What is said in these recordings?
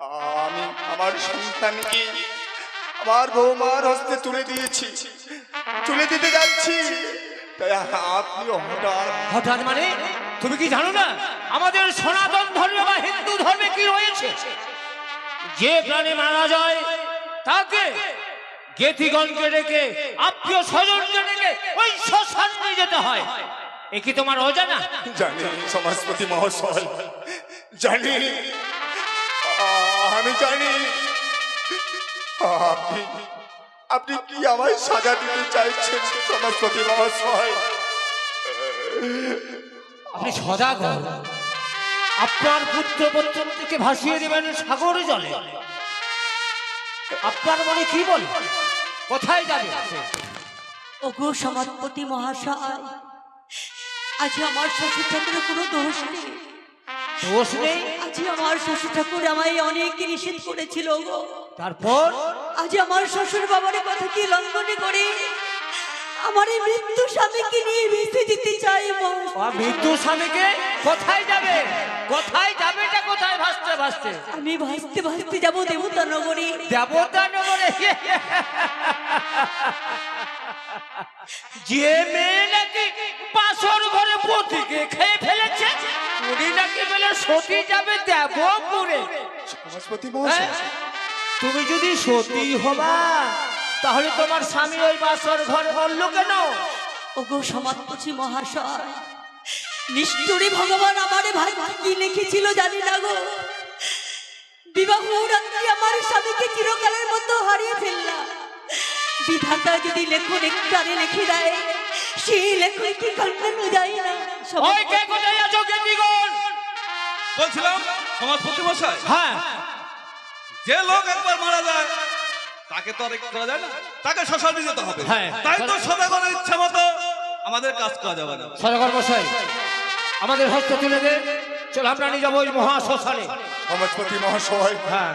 আমি আমার সন্তানকে আমার বৌমার হস্তে তুলে দিয়েছি। তুলে দিতে যাচ্ছি। তাই আপনি হঠাৎ হঠাৎ মানে? তুমি কি জানো না? আমাদের সনাতন ধর্মে বা হিন্দু ধর্মে কি রয়েছে? যে প্রাণী মারা যায় তাকে গেতিগণকে ডেকে আত্মীয় স্বজনকে ডেকে ওই শ্মশান নিয়ে যেতে হয়। এ কি তোমার অজানা? জানি সমাজপতি মহাশয়। জানি। আমি জানি। আপনি আপনি কি আমায় সাজা দিতে চাইছেন? সমাজপতি মহাশয় আপনি সজাগ হন। আপনার পুত্র পত্রকে ভাসিয়ে দেবেন সাগরে জলে। আপনার মনে কি বলে? কোথায় যাবে? ওগো সমাজপতি মহাশয় আজ আমার শ্বশুর ঠাকুরের কোনো দোষ নেই। দোষ নেই? আজ আমার শ্বশুর ঠাকুর আমায় অনেক নিষেধ করেছিল গো। তারপর? আজ আমার শ্বশুর বাবার কথা কি লঙ্ঘন করে? আমার এই মৃত্যু স্বামীকে নিয়ে ভেসে যেতে চাই মৃত্যু স্বামীকে? কোথায় যাবে? কোথায় যাবেটা কোথায়? ভাসতে ভাসতে আমি ভাসতে ভাসতে যাব দেবতা নগরী দেবতা নগরে যে মেয়ে নাকি বাসর ঘরে পতিকে খেয়ে ফেলেছে উনি নাকি বলে সতী যাবে দেবপুরে। সমাজপতি হ্যাঁ? মহাশয় তুমি যদি সতী হবা তাহলে তোমার স্বামী ওই বাসর ঘরে বলল কেন? ওগো সমাজপতি মহাশয় নিষ্ঠুরী ভগবান আমারে ভাই কি লিখেছিল জানি না গো। বিবাহ রাত্রি আমার স্বামীকে চিরকালের মতো হারিয়ে ফেললাম বিধাতা যদি লেখন একটারে লিখে দেয় সেই লেখন কি কান্নানো যায় না? ওই কে কোথায় আছো বলছিলাম সমাজ প্রতিমশাই হ্যাঁ। যে লোক একবার মারা যায় তাকে তো আর করা যায় না। তাকে শ্মশানে যেতে হবে। হ্যাঁ। তাই তো সদাগরের ইচ্ছা মতো আমাদের কাজ করা যাবে না। সরকার মশাই আমাদের হস্ত তুলে দে। চল আমরা নিয়ে যাব ওই মহা শ্মশানে সমাজপতি মহাশয় হ্যাঁ।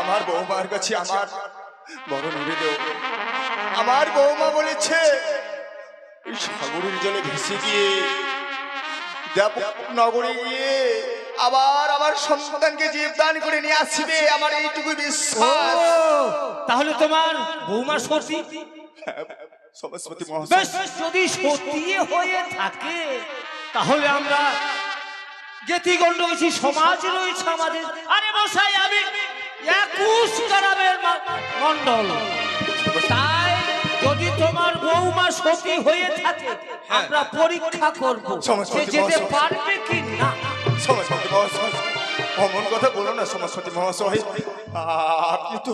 আমার বৌমার কাছে আমার বড় নিবেদন আমার বৌমা বলেছে এই সাগরের জলে ভেসে গিয়ে দেব নগরে গিয়ে আবার আমার সন্তানকে জীবদান করে নিয়ে আসবে আমার এইটুকু বিশ্বাস। তাহলে তোমার বৌমা সতী? সরস্বতী মহাশয়। যদি সতী হয়ে থাকে তাহলে আমরা গেতি গণ্ডবেশী সমাজ রয়েছে আমাদের। আরে মশাই আমি একুশ গ্রামের মা- মণ্ডল। তাই যদি তোমার বৌমা সতী হয়ে থাকে আমরা পরীক্ষা করব সে যেতে পারবে কি না। সমাজপতি মহাশয় অমন কথা বলো না সমাজপতি মহাশয় আপনি তো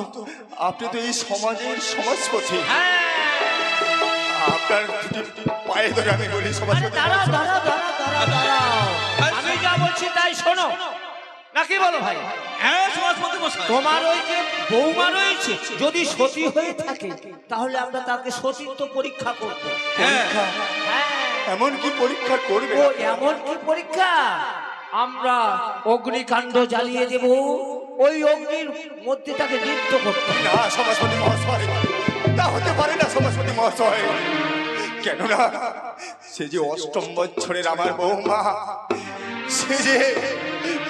আপনি তো এই সমাজের সমাজপতি। হ্যাঁ। আপনার দুটি পায়ে ধরে আমি বলি আরে দাঁড়াও দাঁড়াও দাঁড়াও দাঁড়াও দাঁড়াও। আমি যা বলছি তাই শোনো। নাকি বলো ভাই? হ্যাঁ সমাজ প্রতিমশাই তোমার ওই যে বৌমা রয়েছে যদি সতী হয়ে থাকে তাহলে আমরা তাকে সতীত্ব পরীক্ষা করব। হ্যাঁ। হ্যাঁ। এমন কি পরীক্ষা করবে? ও এমন কি পরীক্ষা? আমরা অগ্নিকাণ্ড জ্বালিয়ে দেব। ওই অগ্নির মধ্যে তাকে নৃত্য করতে হবে। না সমাজপতি মহাশয় তা হতে পারে না সমাজপতি মহাশয়। কেননা সে যে অষ্টম বছরের আমার বৌমা সে যে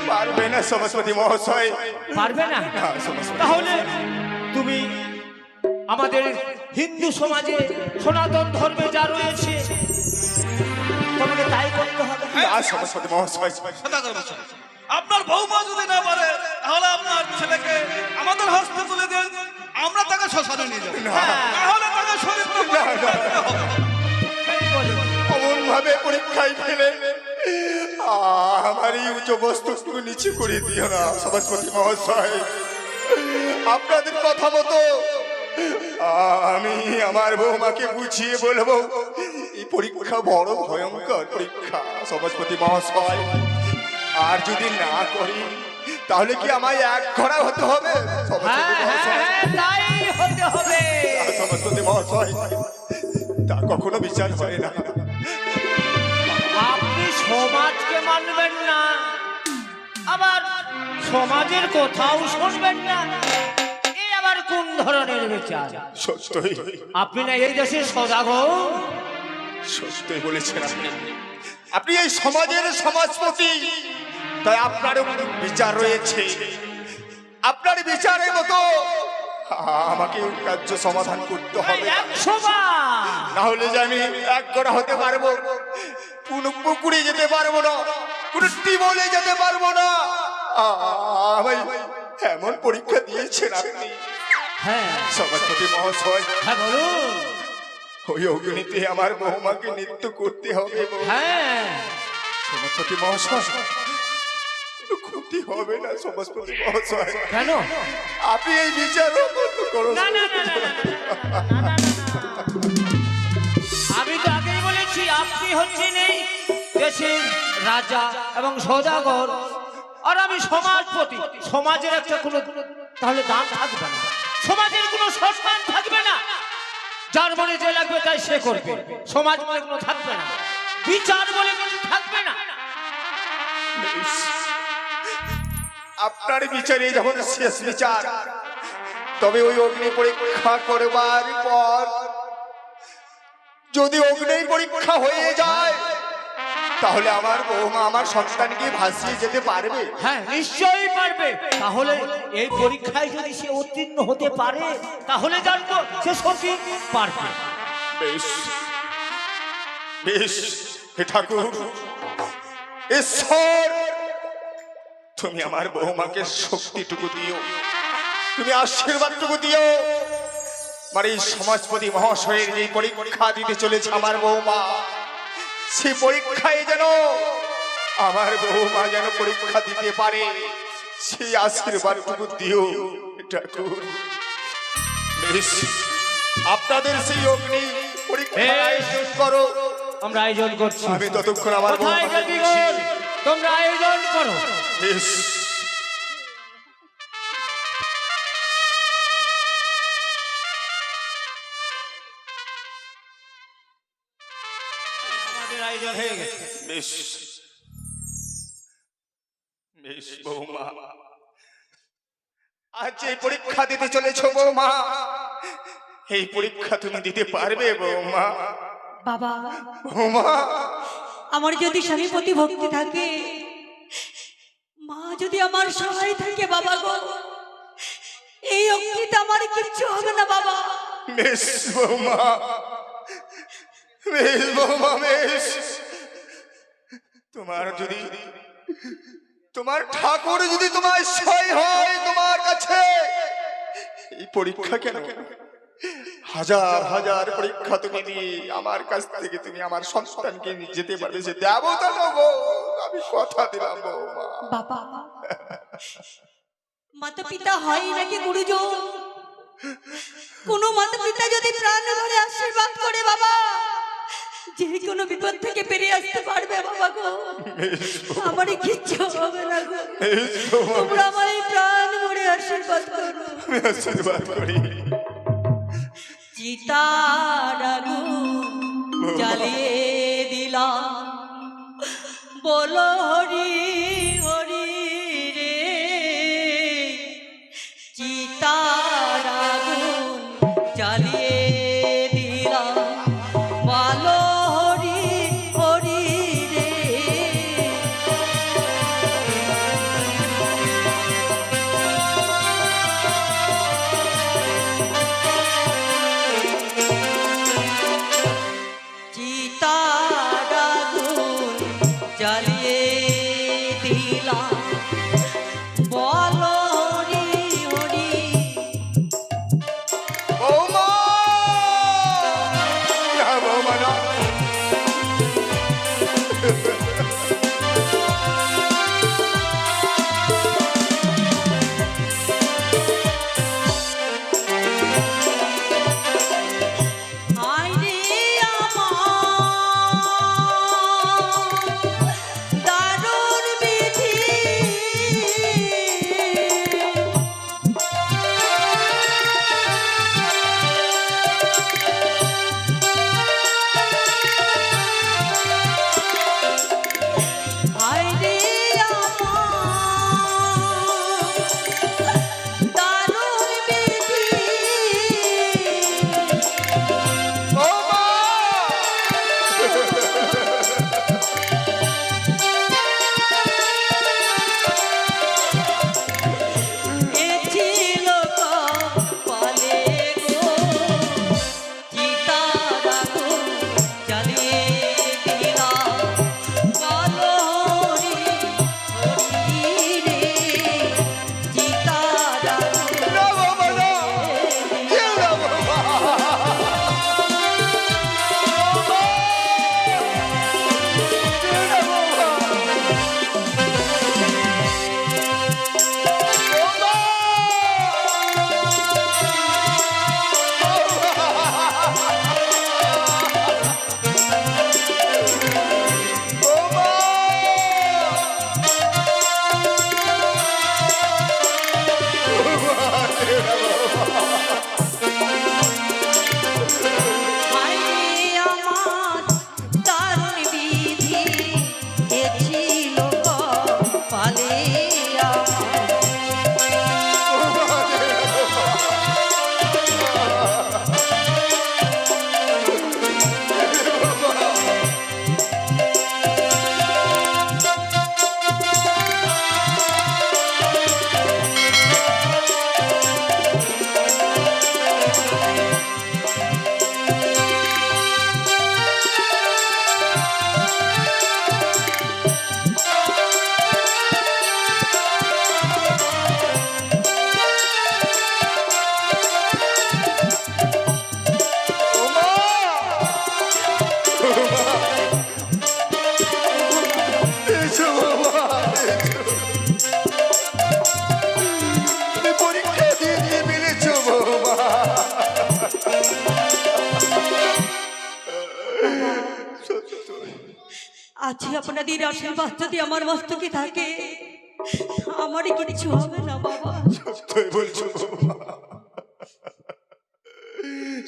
পারবে না সমাজপতি মহাশয়। পারবে না? তাহলে তুমি আমাদের হিন্দু সমাজে সনাতন ধর্মে যা রয়েছে তোমাকে তাই করতে হবে। না সমাজপতি মহাশয় আপনার বৌমা যদি না পারে তাহলে আপনার ছেলেকে আমাদের হস্তে তুলে দেন। আমরা তাকে শ্মশানে নিয়ে যাব। তাহলে তাকে অমন ভাবে পরীক্ষায় ফেলে। আমার এই বস্তুটুকু নিচে করে দিও না মহাশয়। আপনাদের কথা মতো আমি আমার বৌমাকে বুঝিয়ে বলব এই পরীক্ষা বড় ভয়ঙ্কর পরীক্ষা সমাজপতি মহাশয়। আর যদি না করি তাহলে কি আমায় এক ঘোড়া হতে হবে? হ্যাঁ হ্যাঁ। হ্যাঁ, তাই হতে হবে। সরস্বতী মহাশয় তা কখনো বিচার হয় না। আপনি সমাজকে মানবেন না। আবার সমাজের কোথাও শুনবেন না। এই আবার কোন ধরনের বিচার? সত্যই। আপনি না এই দেশের সদাগর সত্যই বলেছেন আপনি এই সমাজের সমাজপতি। তাই আপনার বিচার রয়েছে। আপনার বিচারের মতো আমাকে কার্য সমাধান করতে হবে। না হলে যে আমি এক করা হতে পারব। কোন পুকুরে যেতে পারব না। কোন টিবলে যেতে পারব না। আমায় এমন পরীক্ষা দিয়েছেন আপনি। হ্যাঁ। সভাপতি মহাশয়। হ্যাঁ বলুন। ওই অগ্নিতে আমার বৌমাকে নৃত্য করতে হবে হ্যাঁ। সভাপতি মহাশয় ক্ষতি হবে না সমাজপতি মহাশয় কেন আপনি এই বিচার করুন না, না, না, না, না। আমি তো আগেই বলেছি আপনি হচ্ছেন এই দেশের রাজা এবং সদাগর আর আমি সমাজপতি সমাজের একটা কোনো তাহলে দাম থাকবে না সমাজের কোনো সম্মান থাকবে না যার মনে যে লাগবে তাই সে করবে সমাজ মনে কোনো থাকবে না বিচার বলে কিছু থাকবে না আপনার বিচারে যখন শেষ বিচার তবে ওই অগ্নি পরীক্ষা করবার পর যদি অগ্নি পরীক্ষা হয়ে যায় তাহলে আমার বৌমা আমার সন্তানকে ভাসিয়ে যেতে পারবে। হ্যাঁ নিশ্চয়ই পারবে। তাহলে এই পরীক্ষায় যদি সে উত্তীর্ণ হতে পারে তাহলে জানব সে সত্যি পারবে। বেশ বেশ হে ঠাকুর ঈশ্বর তুমি আমার বৌমাকে শক্তিটুকু দিও। তুমি আশীর্বাদটুকু দিও। মানে এই সমাজপতি মহাশয়ের যে পরীক্ষা দিতে চলেছে আমার বৌমা সে পরীক্ষায় যেন আমার বৌমা যেন পরীক্ষা দিতে পারে সেই আশীর্বাদটুকু দিও। ঠাকুর বেশ। আপনাদের সেই অগ্নি পরীক্ষা। আয়োজন করো। আমরা আয়োজন করছি। আমি ততক্ষণ আমার গতিগণ তোমরা আয়োজন করো। আয়োজন হয়ে গেছে। বেশ। বেশ বৌমা। আজ এই পরীক্ষা দিতে চলেছ বৌমা। এই পরীক্ষা তুমি দিতে পারবে বৌমা। বাবা। বৌমা আমার যদি স্বামী প্রতি ভক্তি থাকে, মা যদি আমার সহায় থাকে, বাবা গো, এই অগ্নিতে আমার কিচ্ছু হবে না, বাবা। বেশ বৌমা বেশ বৌমা বেশ তোমার যদি, তোমার ঠাকুর যদি তোমার সই হয় তোমার কাছে, এই পরীক্ষা কেন? হাজার হাজার পরীক্ষা তুমি দিয়ে আমার কাছ থেকে তুমি আমার সন্তানকে নিয়ে যেতে পারবে সে দেবতা নেব আমি কথা দিলাম বাবা। মাতা পিতা হয় নাকি গুরুজন? কোন মাতা পিতা যদি প্রাণ ভরে আশীর্বাদ করে বাবা যে কোনো বিপদ থেকে বেরিয়ে আসতে পারবে বাবা গো। আমার কিচ্ছু হবে না গো। তোমরা আমার প্রাণ ভরে আশীর্বাদ করো। আশীর্বাদ করি। চিতার আগুন জ্বালিয়ে দিলাম। বলো হরি।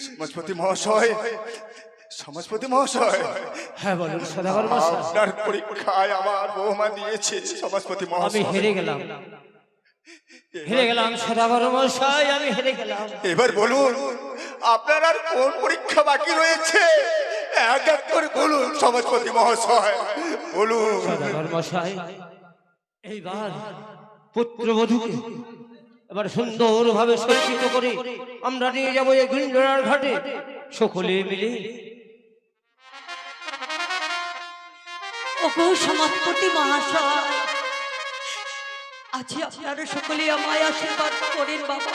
সমাজপতি মহাশয় সমাজপতি মহাশয়। হ্যাঁ বলুন সদাগর আপনার পরীক্ষায় আমার বৌমা নিয়েছে সমাজপতি আমি মহাশয়। হেরে গেলাম। হেরে গেলাম সদাগর মশাই আমি হেরে গেলাম। এবার বলুন আপনার আর কোন পরীক্ষা বাকি রয়েছে? এক এক করে বলুন সমাজপতি মহাশয় বলুন। সদাগর মশাই এইবার পুত্রবধূকে এবার সুন্দরভাবে সজ্জিত করে আমরা নিয়ে যাব এই গিন্ডরার ঘাটে। সকলে মিলে। ওগো মহাশয় আছে আপনারা সকলে আমায় আশীর্বাদ করেন বাবা।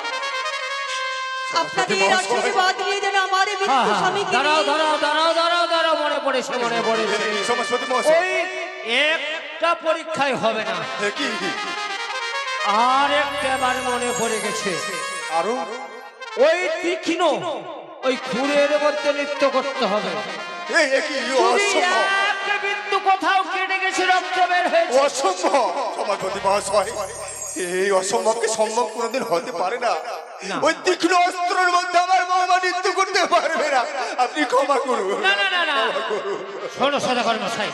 আপনাদের আশীর্বাদ নিয়ে যেন আমার মৃত্যু স্বামীকে দাঁড়াও দাঁড়াও দাঁড়াও দাঁড়াও দাঁড়াও মনে পড়েছে মনে পড়েছে। সমাজপতি মহাশয়। একটা পরীক্ষায় হবে না। কি? আর একটা মনে পড়ে গেছে। আরও ওই তীক্ষ্ণ ওই খুরের মধ্যে নৃত্য করতে হবে। অসম্ভব। একটা বিন্দু কোথাও কেটে গেছে রক্ত বের হয়েছে। অসম্ভব। সমাজপতি মহাশয়। এই অসম্ভবকে সম্ভব কোনোদিন হতে পারে না। ওই তীক্ষ্ণ অস্ত্রের মধ্যে আমার বৌমা নৃত্য করতে পারবে না। আপনি ক্ষমা করুন। না না না না। শোনো মশাই।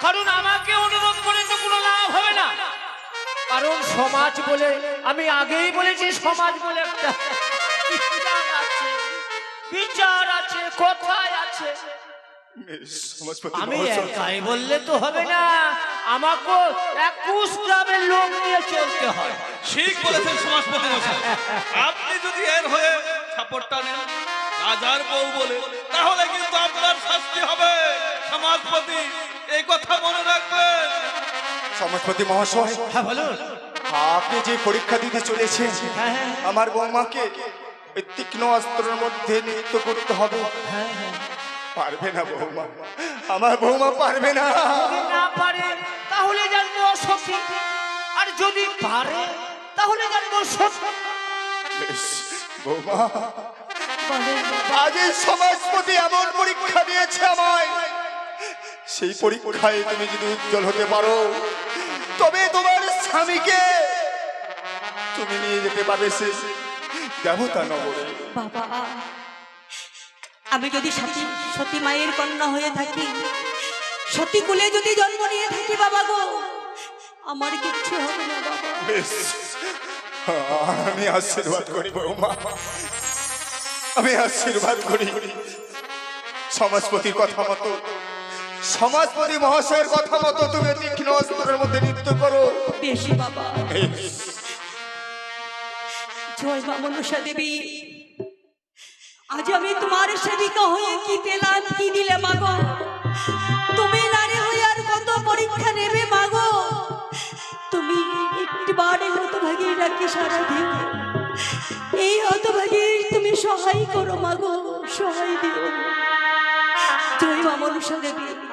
কারণ আমাকে অনুরোধ করে তো কোনো লাভ হবে না। কারণ সমাজ বলে আমি আগেই বলেছি সমাজ বলে একটা বিচার আছে। বিচার আছে কোথায় আছে? আমি একাই বললে তো হবে না। আমাকে একুশ গ্রামের লোক নিয়ে চলতে হয়। ঠিক বলেছেন সমাজপতি মশাই আপনি যদি এর হয়ে সাপোর্টটা নেন রাজার বউ বলে তাহলে কিন্তু আপনার শাস্তি হবে। সমাজপতি সমাজপতি মহাশয়। হ্যাঁ বলুন। আপনি যে পরীক্ষা দিতে চলেছেন হ্যাঁ হ্যাঁ। আমার বৌমাকে তীক্ষ্ণ অস্ত্রের মধ্যে নৃত্য করতে হবে। হ্যাঁ পারবে না বৌমা। আমার বৌমা পারবে না। না পারে তাহলে জানব আর যদি পারে তাহলে জানব বেশ, বৌমা। আজ এই সমাজপতি এমন পরীক্ষা দিয়েছে আমায়। সেই পরীক্ষায় তুমি যদি উজ্জ্বল হতে পারো তবে তোমার স্বামীকে তুমি নিয়ে যেতে পারবে সে দেবতা নগরে বাবা আমি যদি সতী সতী মায়ের কন্যা হয়ে থাকি সতী কুলে যদি জন্ম নিয়ে থাকি বাবা গো আমার কিচ্ছু হবে না বাবা। আমি আশীর্বাদ করি বৌমা। আমি আশীর্বাদ করি। সমাজপতির কথা মতো সমাজপতি মহাশয়ের কথা মতো তুমি তীক্ষ্ণ অস্ত্রের মধ্যে নৃত্য করো। বেশি বাবা। জয় মা মনসা দেবী। আজ আমি তোমার সেবিকা হয়ে কি পেলাম, কি দিলে মাগো? তুমি নারী হয়ে আর কত পরীক্ষা নেবে মাগো? তুমি একটিবারে হতভাগী ডাকি সারা দিও। এই হতভাগী তুমি সহায় করো মাগো, সহায় দিও। জয় মা মনসা দেবী।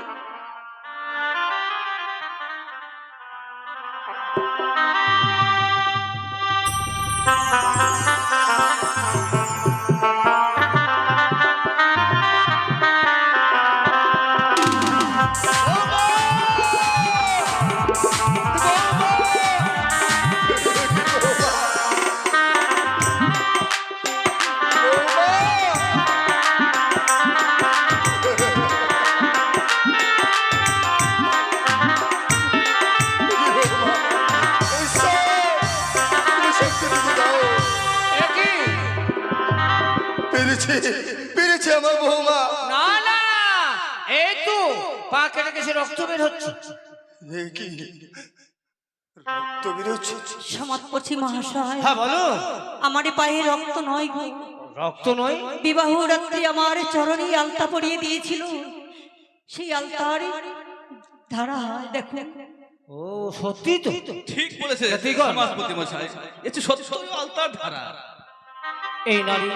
সমাজপতি মহাশয় হ্যাঁ বলো। আমার এই পায়ে রক্ত নয় গো। রক্ত নয়? বিবাহ রাত্রি আমার চরণে আলতা পরিয়ে দিয়েছিল। সেই আলতার ধারা দেখো। ও সত্যি তো? ঠিক বলেছে। সমাজপতি মশাই এটি সত্য আলতার ধারা। এই নারী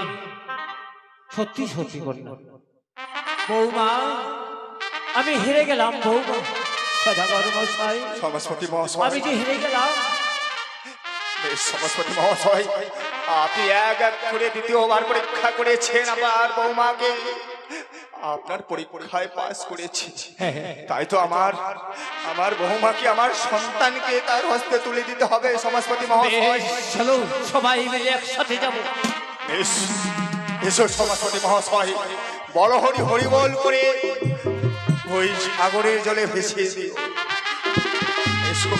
সত্যি সত্যি কন্যা বৌমা আমি হেরে গেলাম বৌমা। সদাগর মশাই সমাজপতি আমি যে হেরে গেলাম সমাজপতি মহাশয় আপনি এক এক করে দ্বিতীয়বার পরীক্ষা করেছেন আমার বৌমাকে। আপনার পরীক্ষায় পাস করেছি। তাই তো আমার আমার বহুমাকে আমার সন্তানকে তার হস্তে তুলে দিতে হবে সমাজপতি মহাশয় চলো সবাই মিলে একসাথে যাব। বেশ, এসো সমাজপতি মহাশয় বড় হরি হরি করে ওই সাগরের জলে ভেসিয়ে এসো।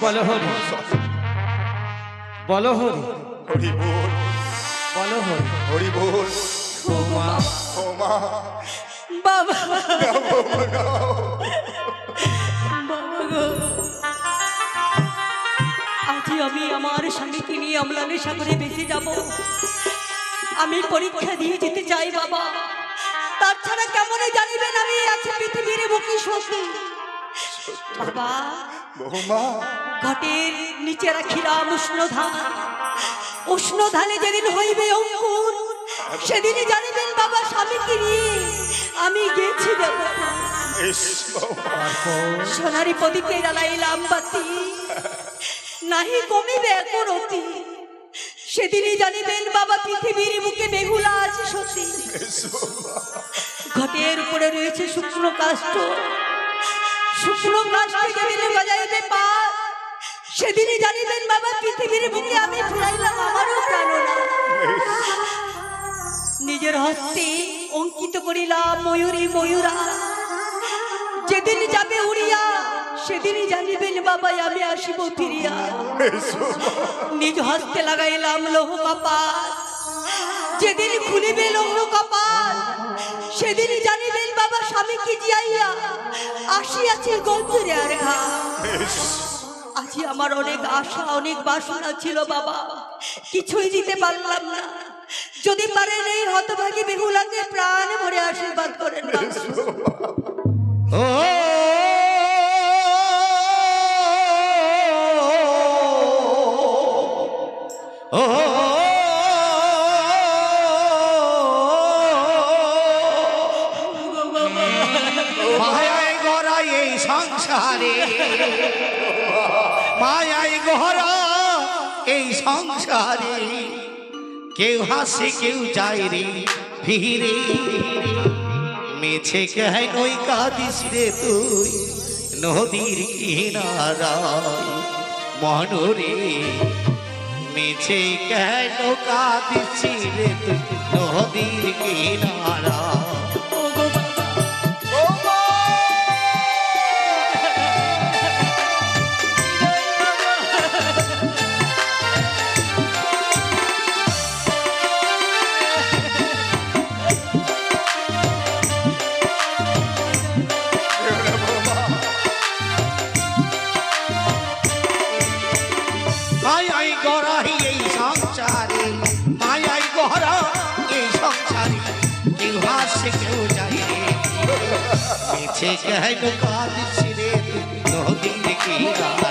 বলো হরি। বলো হরি। হরি বল। বলো হরি। হরি বল। ও মা বাবা। বাবা গো। আমি আমার স্বামীকে নিয়ে অম্লানে সাগরে বেঁচে যাব। আমি পরীক্ষা দিয়ে যেতে চাই বাবা। তাছাড়া কেমন জানিবেন আমি আছি পৃথিবীর বুকি সত্যি? বাবা। ঘটের নিচে রাখিলাম উষ্ণ ধান। উষ্ণ ধানে যেদিন হইবে অঙ্কুর সেদিনই জানিবেন বাবা স্বামীকে নিয়ে আমি গেছি সোনারি প্রদীপে জ্বালাইলাম বাতি। নাহি কমিবে এখন অতি। সেদিনই জানিবেন বাবা পৃথিবীর বুকে বেহুলা আছে সত্যি। ঘটের উপরে রয়েছে শুকনো কাষ্ঠ। শুকনো কাষ্ঠ যেদিন বাজাইবে পার। সেদিনই জানিবেন বাবা পৃথিবীর বুকে আমি ফুরাইলাম আমারও প্রাণনা নিজের হস্তে অঙ্কিত করিলাম ময়ূরী ময়ূরা। যেদিন যাবে উড়িয়া সেদিনই জানিবেন বাবা আমি আসিব ফিরিয়া। নিজ হস্তে লাগাইলাম লৌহ কপাল। যেদিন খুলিবে লগ্ন কপাল সেদিনই জানিবেন বাবা স্বামীকে জিয়াইয়া আসিয়াছে গঞ্জরে আর আজি আমার অনেক আশা অনেক বাসনা ছিল বাবা। কিছুই দিতে পারলাম না। যদি পারেন এই হতভাগী বেহুলাকে কেউ হাসি, কেউ যায় রে ফিরে মেছে কেন ওই কাঁদিস রে তুই, নদীর কিনারায় মনরে মেছে কেন কাঁদিস রে তুই, নদীর কিনারায়। কেন কাঁদিস রে নদীর কিনারা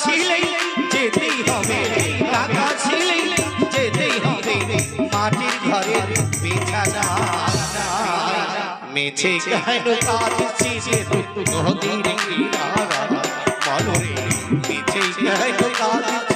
ছিলেন যেতেই হবে। টাকা ছিলেন যেতেই হবে। মাটির ঘরে বিছানা মেছে কেন তার চিরে নদীর মনরে মেছে কেন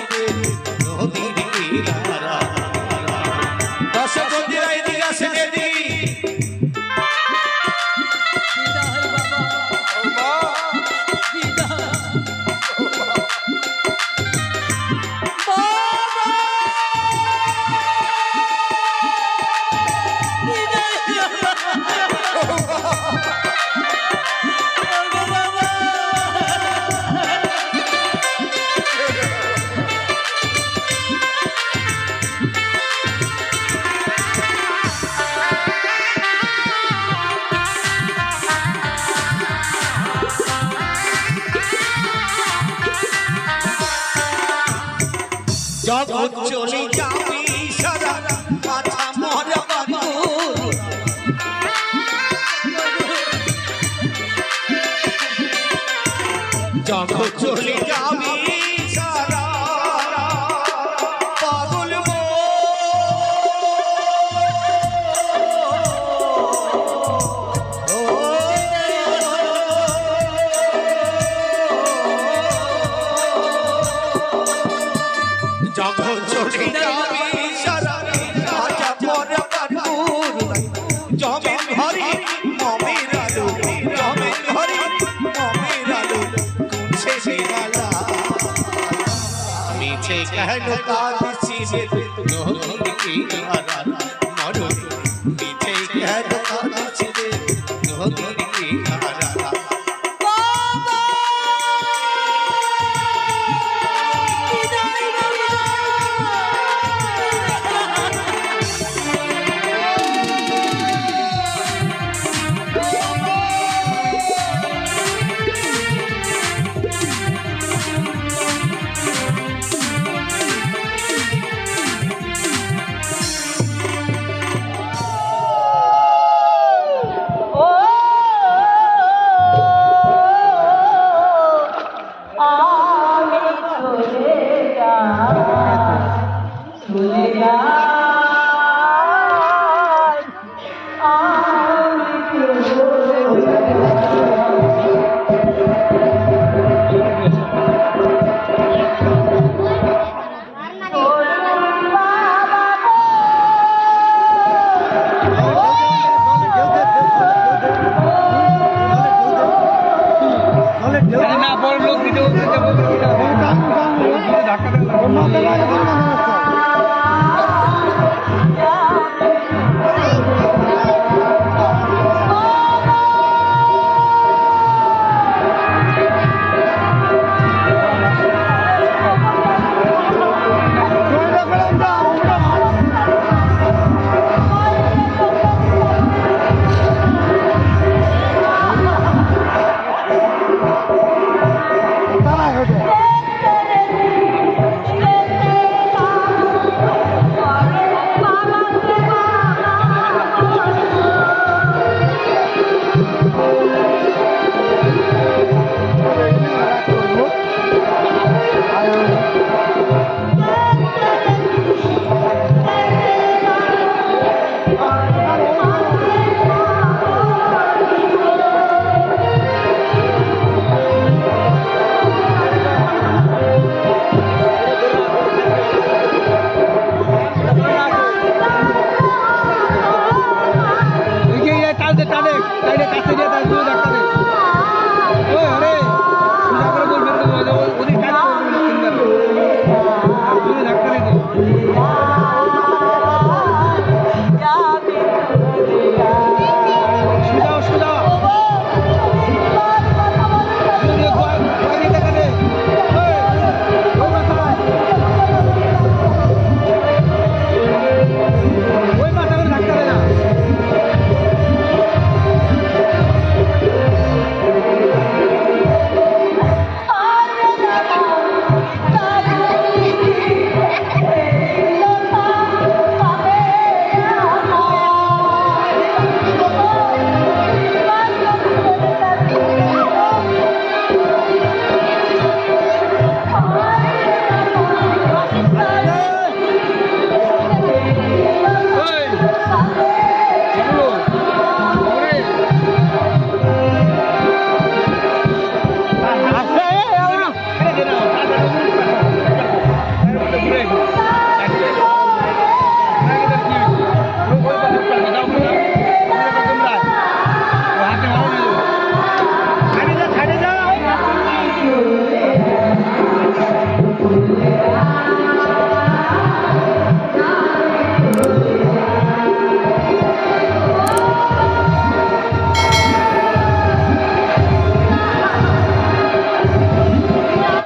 কেন কাঁদছি রে নদীর